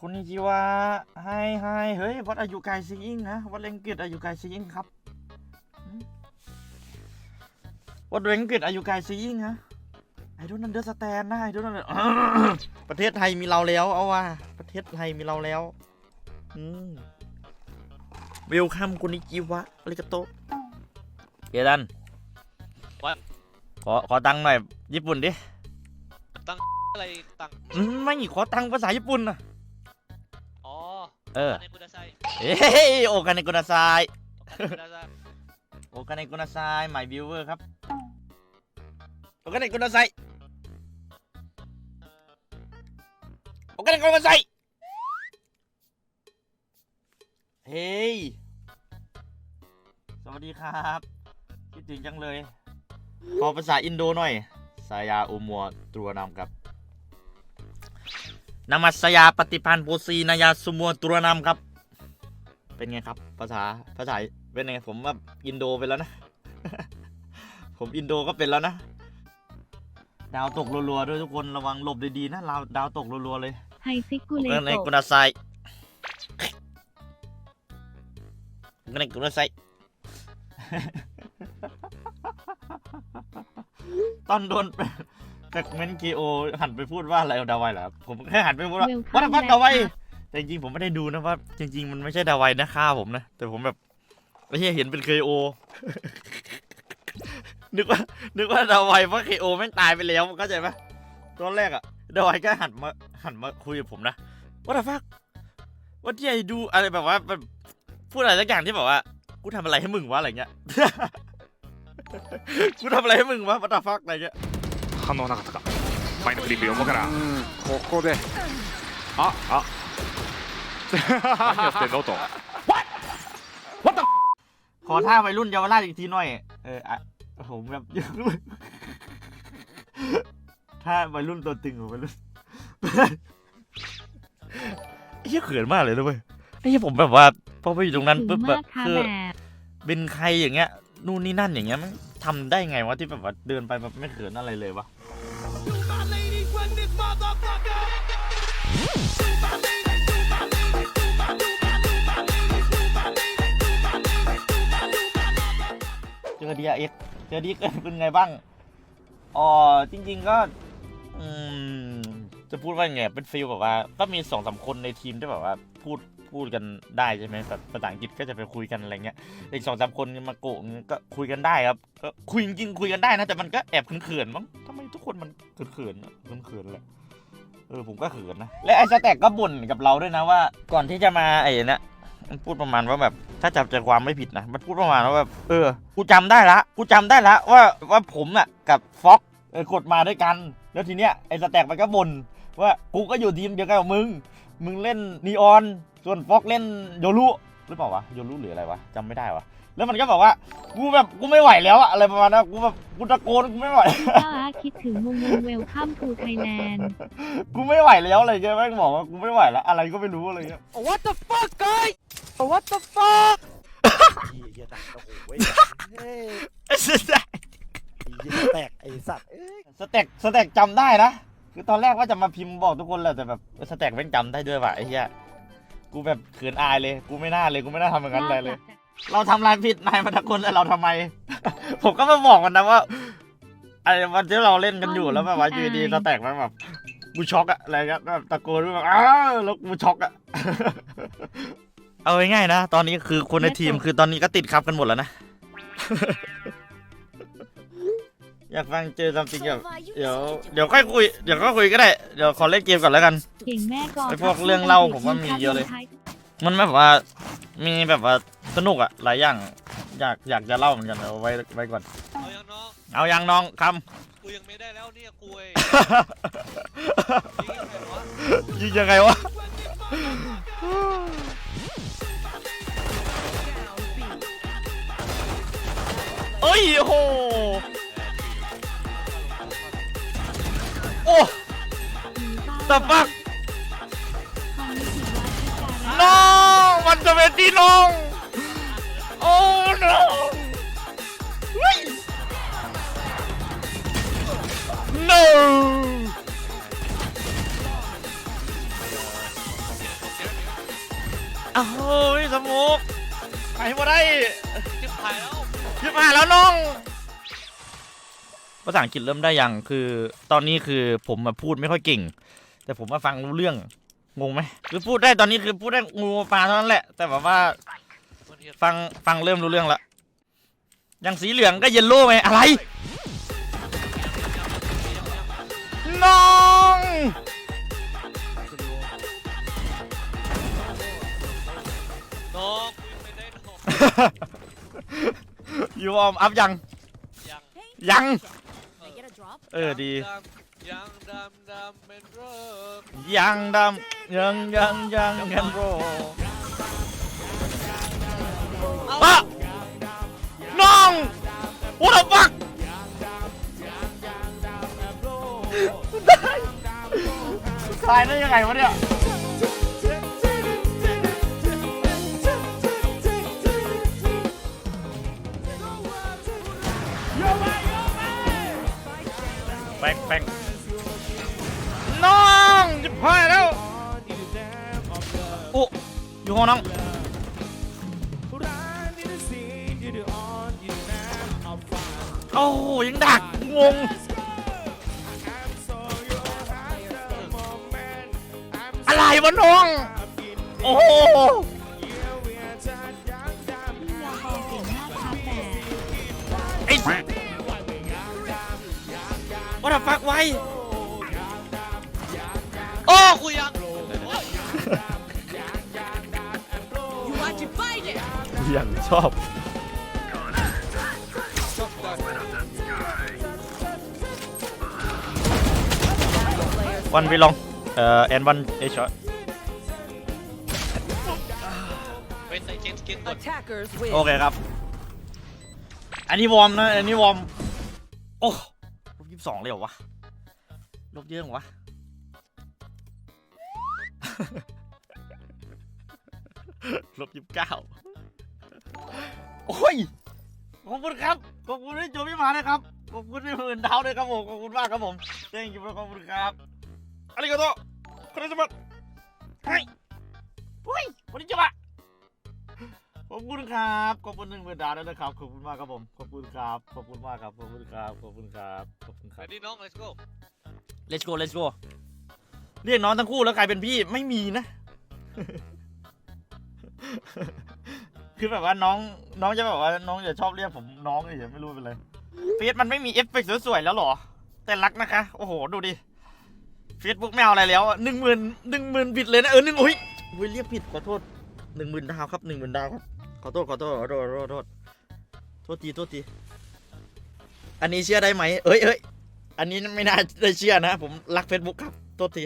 คุณนิจิวะไฮไฮเฮ้ยวัดอายุไกซิงนะวัดเล็งกิตอายุไกซิงครับหืมวัดเล็งกิตอายุไกซิงนะไอ้ดูนันเดอร์สแตนนะไอ้ดูนันประเทศไทยมีเราแล้วเอาว่าประเทศไทยมีเราแล้วอืมเวลคัมคุณนิจิวะอาริกาโตเกดันว่าขอขอตังค์หน่อยญี่ปุ่นดิอะไรตังอืมไม่ขอตังค์ภาษาญี่ปุ่นนะอ๋อ เออในกุดาไซเอ้ยโอกาเนโกนาไซกุดาไซโอกาเนโกนาไซใหม่บิวเวอร์ครับโอกาเนโกนาไซโอกาเนโกนาไซเฮ้ยสวัสดีครับคิดถึงจังเลย ขอภาษาอินโดหน่อย สายาอุมัวตรัวนำครับ นามัสยาปฏิพันธ์โพซีนายาสุมัวตรัวนำครับ เป็นไงครับ ภาษาภาษาเป็นไงผมว่าอินโดไปแล้วนะ ผมอินโดก็เป็นแล้วนะ ดาวตกรัวๆด้วยทุกคนระวังหลบดีๆนะดาวดาวตกรัวๆเลยไฮซิกุเลเรื่องในโตกุนาไซเรื่องในกุนาไซตอนโดน แฟกเมนต์คีโอหันไปพูดว่าอะไรดาวไวเหรอครับผมแค่หันไปพูดว่าเวลวัคัดมวัดแบ็ดาวไวคแต่จริงๆผมไม่ได้ดูนะว่าจริง ๆ มันไม่ใช่ดาวไวนะฆ่าผมนะ แต่ผมแบบไอ้เหี้ยเห็นเป็นเคโอนึกว่า นึกว่าดาวไวเพราะเคโอแม่งตายไปแล้วเข้าใจปะตอนแรกอะดาวไวก็หันมาหันมาคุยกับผมนะว่าแต่ฟักว่าที่ไอ้ดูอะไรแบบว่าแบบพูดอะไรสักอย่างที่แบบว่ากูทำอะไรให้มึงวะอะไรเงี้ยกูทำอะไรให้มึงวะวัตฟักอะไรเงี้ย 反応なかったか前のフリップ横からここでああ何やってんのと ขอท่าวัยรุ่นเยาวราชอีกทีหน่อย เอออะผมแบบ ถ้าวัยรุ่นตัวตึงของวัยรุ่น ไอ้เหี้ยเขินมากเลยนะเว้ยไอ้เหี้ยผมแบบว่าพอไปอยู่ตรงนั้น ถื ปุ๊บ อ แบ มา บ กค่ะ คือ แบบ เป็นใครอย่างเงี้ย นู่นนี่นั่นอย่างเงี้ยมัน ทำได้ไงวะที่แบบว่าเดินไปแบบไม่เขินอะไรเลยวะเจอดีเอ็กเจอดีเอ็กเป็นไงบ้างอ๋อจริง ๆก็อืมจะพูดว่าไงเป็นฟีลแบบว่า ก็มีสองสามคนในทีมที่แบบว่าพูด พูดกันได้ใช่ไหมแบบภาษาอังกฤษก็จะไปคุยกันอะไรเงี้ยอีกสองสามคนมาโกงก็คุยกันได้ครับก็คุยจริงคุยกันได้นะแต่มันก็แอบเขินๆมั้งทำไมทุกคนมันเขินๆเขินๆแหละเออผมก็เขินนะและไอ้สแต็กก็บ่นกับเราด้วยนะว่า ก่อนที่จะมาไอ้นี่มันพูดประมาณว่าแบบถ้าจำใจความไม่ผิดนะมันพูดประมาณว่าแบบเออกูจำได้ละกูจำได้ละว่าว่าผมอะกับฟ็อกเออกดมาด้วยกัน แล้วทีเนี้ยไอ้สแต็กมันก็บ่นว่ากูก็อยู่ทีมเดียวกันกับมึง มึงเล่นนีออน ส่วนฟ็อกเล่นโยรุหรือเปล่าวะโยรุหรืออะไรวะจำไม่ได้วะแล้วมันก็บอกว่ากูแบบกูไม่ไหวแล้วอะอะไรประมาณนั้นกูแบบกูตะโกนกูไม่ไหว ถ้าอาคิดถึงมุมมุมเวลคัมทูไทยแลนด์ กูไม่ไหวแล้วอะไรเงี้ยแม่งบอกว่ากูไม่ไหวแล้วอะไรก็ไม่รู้อะไรเงี้ย What the fuck guy What the fuck เฮียดังโอ้โหเว้ยเฮ้ยไอ้สแต็กเหี้ยแตกไอ้สัตว์เอ้ยสแต็กสแต็กจำได้นะ คือตอนแรกว่าจะมาพิมพ์บอกทุกคนแหละแต่แบบสแต็กแม่งจำได้ด้วยว่ะไอ้เหี้ย กูแบบเขินอายเลย กูไม่น่าเลย กูไม่น่าทำอย่างนั้นเลยเลย เราทำอะไรผิดนายมาตะคนแล้วเราทำไม ผมก็มาบอกมันนะว่าไอ้วันที่เราเล่นกันอยู่แล้วแบบว่าอยู่ดีๆสแต็กมันแบบกูช็อกอะอะไรเงี้ยแบบตะโกนแบบอ้าวแล้วกูช็อกอะ เอาง่ายๆนะ ตอนนี้คือคนในทีมคือตอนนี้ก็ติดครับกันหมดแล้วนะ อยากฟังเจอซัมติงแบบเดี๋ยวเดี๋ยวค่อยคุยเดี๋ยวก็คุยก็ได้เดี๋ยวขอเล่นเกมก่อนแล้วกันเก่งแม่กอไอ้พวกเรื่องเล่าผมว่ามีเยอะเลย มันแบบว่ามีแบบว่าสนุกอะหลายอย่างอยากอยากจะเล่าเหมือนกันเอาไว้ไว้ก่อน เอายังน้องเอายังน้องคกูยังไม่ได้แล้วเนี่ยกูเองำยิงยังไงวะยิงยังไงวะเอ้ยโอ้โห โอ้ The fuck น้องมันจะเป็นที่น้อง โอ้ no เฮ้ย no อ้าวเฮ้ยสมุกไปมาได้จิบหายแล้วยิบมาแล้วน้อง ภาษาอังกฤษเริ่มได้ยังคือ ตอนนี้คือผมมาพูดไม่ค่อยเก่ง แต่ผมมาฟังรู้เรื่องงงไหมคือพูดได้ตอนนี้คือพูดได้งูปลาเท่านั้นแหละ แต่แบบว่ามันเห็นฟังฟังเริ่มรู้เรื่องละอย่างสีเหลืองก็เยลโล่ไหมอะไร น้องน้องกูยังไม่ได้น้องอยู่ออมอัพยัง ยังยัง เออ Get a drop? เออดี ยังดำดำเป็นเริ่มยังดำยังยังยังกันโรอะน้อง what the fuck ได้ตายได้ยังไงวะเนี่ย อยู่ห้องน้องโอ้โหยังดักงงอะไรวะน้อง โอ้โหพี่ยาพอเก่งมากครับแต่ไอ้ว่าดับฟักไว้ โอ้กูยัง อย่างชอบ วันวีลองเอ่อแอนวันเอชอตไปใส่เจนสกินก่อน Attackers win. โอเคครับ อันนี้วอร์มนะ อันนี้วอร์ม โอ้ลบยี่สิบสองเลยเหรอวะ ลบเยอะเหรอวะ ลบยี่สิบเก้า โอ้ย ขอบคุณครับ ขอบคุณที่โจพี่มานะครับ ขอบคุณที่หมื่นดาวด้วยครับผม ขอบคุณมากครับผมเจ้งกิบขอบคุณครับอาริโกโตคุณสมบัติเฮ้ยเฮ้ยวันนี้จะมาขอบคุณครับ ขอบคุณหนึ่งหมื่นดาวด้วยนะครับ ขอบคุณมากครับผม ขอบคุณครับ ขอบคุณมากครับ ขอบคุณครับ ขอบคุณครับ ขอบคุณคไปรับดิน้อง let's go let's go let's go เรียกน้องทั้งคู่แล้วกลายเป็นพี่ไม่มีนะ คือแบบว่าน้องน้องจะแบบว่าน้องจะชอบเรียกผมน้องเฉยๆไม่รู้เป็นไรเฟซมันไม่มีเอฟเฟกต์สวยๆแล้วหรอ แต่รักนะคะ โอ้โห ดูดิเฟซบุ๊กไม่เอาอะไรแล้วหนึ่งหมื่นหนึ่งหมื่นผิดเลยนะเออหนึ่งอุ้ยอุ้ยเรียกผิดขอโทษหนึ่งหมื่นดาวครับหนึ่งหมื่นดาวครับขอโทษขอโทษขอโทษขอโทษโทษทีโทษทีอันนี้เชื่อได้ไหมเอ้ยเอ้ยอันนี้ไม่น่าได้เชื่อนะ ผมรักเฟซบุ๊กครับโทษที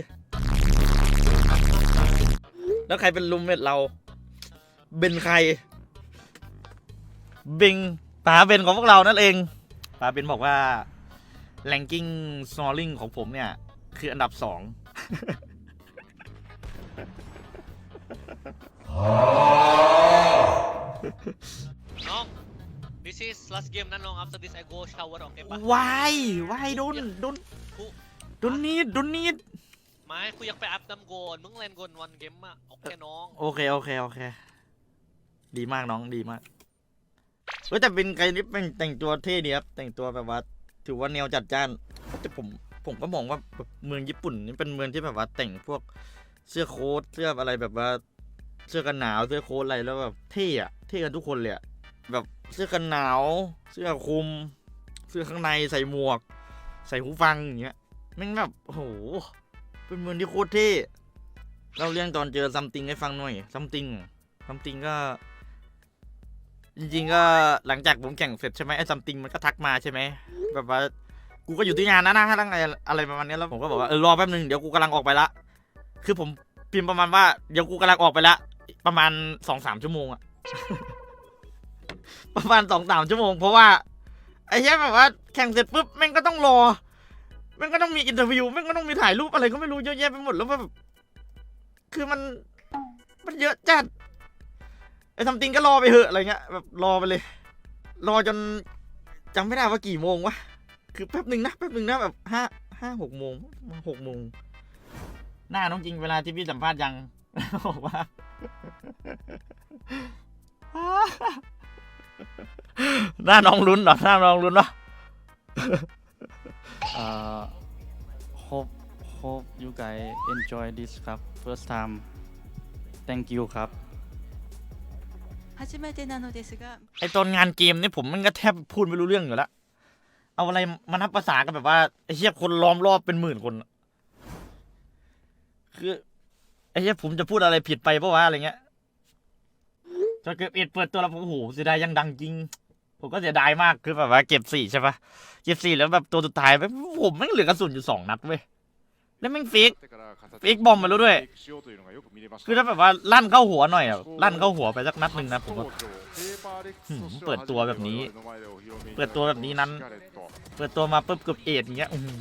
แล้วใครเป็นรูมเมทเราเบนใคร บงป๋าเบนของพวกเรานั่นเองป๋าเบนบอกว่าแรงกิ้งสโนลิงของผมเนี่ย คืออันดับสองน้อง this is last game นะน้อง after this I go shower โอเคปะวายวายโดนโดนกูโดนนีดโดนนีดไม่กูอยากไปอาบน้ำก่อนมึงเล่นก่อนวันเกมอะโอเคน้อง โอเค โอเค โอเค ดีมากน้องดีมาก เฮ้ยแต่เป็นใครนี่เป็นแต่งตัวเท่ดีครับ แต่งตัวแบบว่า ถือว่าแนวจัดจ้าน แต่ผมผมก็มองว่าแบบเมืองญี่ปุ่นนี่เป็นเมืองที่แบบว่าแต่งพวกเสื้อโค้ทเสื้ออะไรแบบว่า เสื้อกันหนาวเสื้อโค้ทอะไรแล้วแบบเท่อะเท่กันทุกคนเลยอะแบบเสื้อกันหนาว เสื้อคลุม เสื้อข้างในใส่หมวก ใส่หูฟังอย่างเงี้ยแม่งแบบโอ้โหเป็นเมืองที่โคตรเท่เราเรื่องตอนเจอซัมติงให้ฟังหน่อยซัมติงซัมติงก็ จริงๆก็หลังจากผมแข่งเสร็จใช่ไหมไอ้ซัมติงมันก็ทักมาใช่ไหมแบบว่ากูก็อยู่ที่งานนะนะทั้งไงอะไรประมาณนี้แล้วผมก็บอกว่าเออรอแป๊บนึงเดี๋ยวกูกำลังออกไปละ คือผมพิมพ์ประมาณว่าเดี๋ยวกูกำลังออกไปละ ประมาณสองสามชั่วโมงอะประมาณสองสามชั่วโมง เพราะว่าไอ้เหี้ยแบบว่าแข่งเสร็จปุ๊บแม่งก็ต้องรอแม่งก็ต้องมีอินเตอร์วิวแม่งก็ต้องมีถ่ายรูปอะไรก็ไม่รู้เยอะแยะไปหมดแล้วแบบคือมันมันเยอะจัด ไอ้ทำติงก็รอไปเหอะอะไรเงี้ยแบบรอไปเลย รอจนจำไม่ได้ว่ากี่โมงวะคือแป๊บหนึ่งนะแป๊บหนึ่งนะแบบห้าห้าหกโมงหกโมงหน้าน้องจริงเวลาที่พี่สัมภาษณ์ยังบอกว่าหน้าน้องลุ้นเหรอหน้าน้องลุ้นเหรอ Uh, hope hope you guys enjoy this ครับ first time thank you ครับ 初めてなのですが ไอตอนงานเกมนี่ผมมันก็แทบพูดไม่รู้เรื่องอยู่แล้ว เอาอะไรมานับภาษากันแบบว่าไอเชี่ยคนล้อมรอบเป็นหมื่นคนอะคือไอเชี่ยผมจะพูดอะไรผิดไปปะวะอะไรเงี้ยจนเกิดเอ็ดเปิดตัวแล้วผมโอ้โหเสียดายยังดังจริง ผมก็เสียดายมากคือแบบว่าเก็บสี่ใช่ปะเก็บสี่แล้วแบบตัวสุดท้ายแบบผมแม่งเหลือกระสุนอยู่สองนัดเว้ย แล้วแม่งฟิกฟิกบอมมาแล้วด้วย คือถ้าแบบว่าลั่นเข้าหัวหน่อยอะลั่นเข้าหัวไปสักนัดหนึ่งนะผมว่าหืมเปิดตัวแบบนี้ เปิดตัวแบบนี้นั้น เปิดตัวมาปุ๊บเกือบเอ็ดอย่างเงี้ยอื้อหือ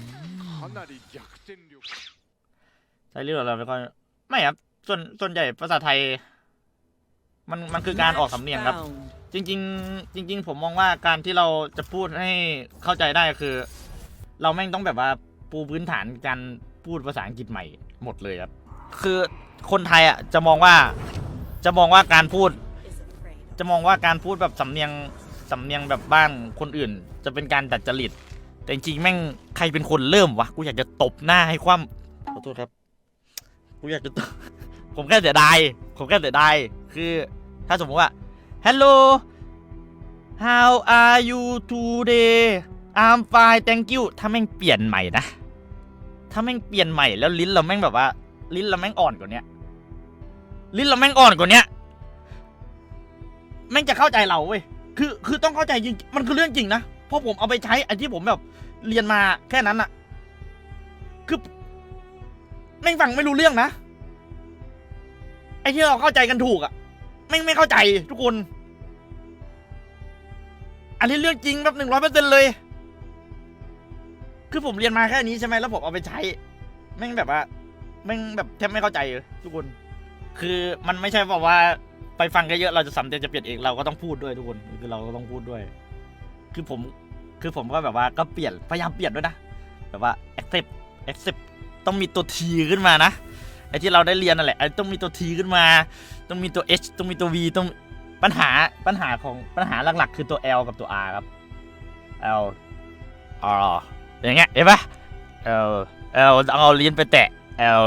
ใช้เรื่องอะไรไม่ค่อยไม่ครับส่วนส่วนใหญ่ภาษาไทย มันมันคือการออกสำเนียงครับ จริง ๆ จริง ๆ ผมมองว่าการที่เราจะพูดให้เข้าใจได้คือ เราแม่งต้องแบบว่าปูพื้นฐานการ พูดภาษาอังกฤษใหม่หมดเลยครับ คือคนไทยอะจะมองว่าจะมองว่าการพูด จะมองว่าการพูดแบบสำเนียงสำเนียงแบบบ้านคนอื่น จะเป็นการดัดจริต แต่จริงๆแม่งใครเป็นคนเริ่มวะกูอยากจะตบหน้าให้คว่ำขอโทษครับกูอยากจะตบผมแค่เสียดายผมแค่เสียดายคือถ้าสมมติว่า Hello How are you today I'm fine thank you ถ้าแม่งเปลี่ยนใหม่นะ ถ้าแม่งเปลี่ยนใหม่แล้วลิ้นเราแม่งแบบว่า ลิ้นเราแม่งอ่อนกว่าเนี้ยลิ้นเราแม่งอ่อนกว่าเนี้ยแม่งจะเข้าใจเราเว้ยคือคือต้องเข้าใจจริงมันคือเรื่องจริงนะเพราะผมเอาไปใช้ไอ้ที่ผมแบบเรียนมาแค่นั้นอะคือแม่งฟังไม่รู้เรื่องนะไอ้ที่เราเข้าใจกันถูกอะแม่งไม่เข้าใจทุกคน อันนี้เรื่องจริงแบบหนึ่งร้อยเปอร์เซ็นต์เลย คือผมเรียนมาแค่นี้ใช่ไหมแล้วผมเอาไปใช้แม่งแบบว่าแม่งแบบแทบไม่เข้าใจเลยทุกคน คือมันไม่ใช่แบบว่าไปฟังกันเยอะเราจะสำเร็จจะเปลี่ยนเองเราก็ต้องพูดด้วยทุกคนคือเราก็ต้องพูดด้วย คือผมคือผมก็แบบว่าก็เปลี่ยนพยายามเปลี่ยนด้วยนะแบบว่า accept accept ต้องมีตัว T ขึ้นมานะไอ้ที่เราได้เรียนนั่นแหละไอ้ต้องมีตัว T ขึ้นมา ต้องมีตัว H ต้องมีตัว V ต้องปัญหาปัญหาของปัญหาหลักๆ คือตัว L กับตัว R ครับ L R อย่างเงี้ยเห็นปะ L L ต้องเอาลิ้นไปแตะ L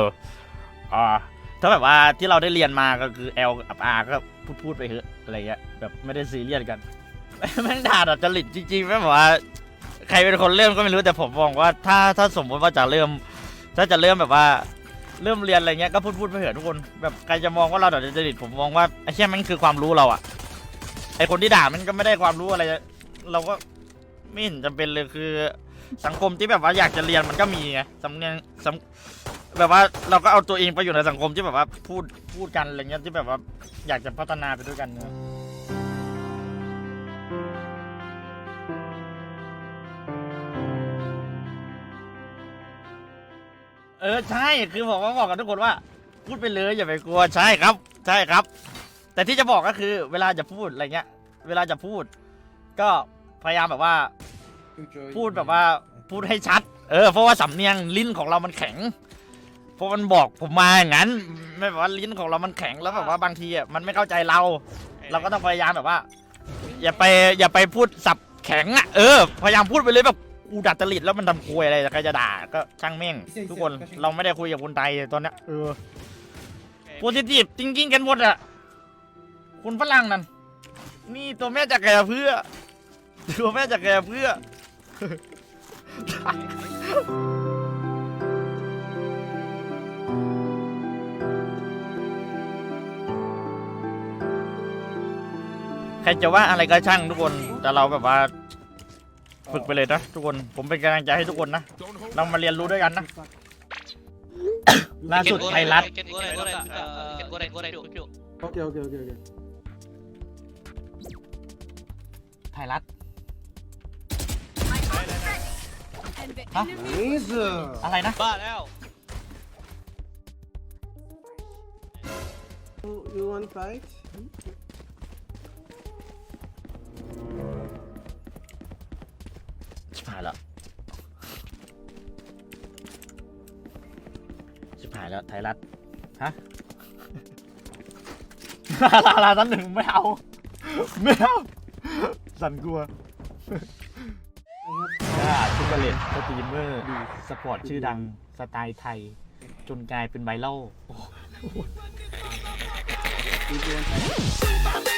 R ถ้าแบบว่าที่เราได้เรียนมาก็คือ L กับ R ก็พูดพูดไปเถอะอะไรเงี้ยแบบไม่ได้ซีเรียสกันแม่งด่าดัดจริตจริงๆแม่งบอกว่า ใครเป็นคนเริ่มก็ไม่รู้แต่ผมมองว่าถ้าถ้าสมมติว่าจะเริ่ม ถ้าจะเริ่มแบบว่าเริ่มเรียนอะไรเงี้ยก็พูดพูดไปเถอะทุกคนแบบใครจะมองว่าเราดัดจริตผมมองว่าไอ้แค่มันคือความรู้เราอะไอคนที่ด่ามันก็ไม่ได้ความรู้อะไร เราก็ไม่เห็นจำเป็นเลยคือ สังคมที่แบบว่าอยากจะเรียนมันก็มีไงสำเนียงสำแบบว่าเราก็เอาตัวเองไปอยู่ในสังคมที่แบบว่าพูดพูดกันอะไรเงี้ยที่แบบว่าอยากจะพัฒนาไปด้วยกันเนอะเออใช่คือบอกว่าบอกกับทุกคนว่า พูดไปเลยอย่าไปกลัวใช่ครับ ใช่ครับ แต่ที่จะบอกก็คือ เวลาจะพูดอะไรเงี้ย เวลาจะพูด ก็พยายามแบบว่า พูดแบบว่าพูดให้ชัด เออ เพราะว่าสำเนียงลิ้นของเรามันแข็ง เพราะมันบอกผมมาอย่างนั้น ไม่แบบว่าลิ้นของเรามันแข็งแล้วแบบว่าบางทีอะมันไม่เข้าใจเรา เราก็ต้องพยายามแบบว่า อย่าไปอย่าไปพูดสับแข็งอะเออพยายามพูดไปเลยแบบกูดัดจริตแล้วมันทำคุยอะไรใครจะด่าก็ช่างแม่ง ทุกคนเราไม่ได้คุยกับคนไทยตอนเนี้ยเออโพซิทีฟจริงๆกันหมดอะคุณฝรั่งนั่นนี่ตัวแม่จากแกเพื่อตัวแม่จากแกเพื่อ ใครจะว่าอะไรก็ช่างทุกคน แต่เราแบบว่าฝึกไปเลยนะทุกคน ผมเป็นกำลังใจให้ทุกคนนะ เรามาเรียนรู้ด้วยกันนะ ล่าสุดไทยรัฐ You can go right, go right, uh, you can go right, go right, quick, quick. Okay, okay, okay, okay. ไทยรัฐ and the Huh? enemy Nice. อะไรนะ บ้าแล้ว You, you want fight? ชิบหายแล้วชิบหายแล้วไทยรัฐฮะ ลาลาลาตั้งหนึ่งไม่เอา ไม่เอา สันกลัว ว่าทุกเลตสตรีมเมอร์สปอร์ตชื่อดังสไตล์ไทย จนกลายเป็นไวรัลโ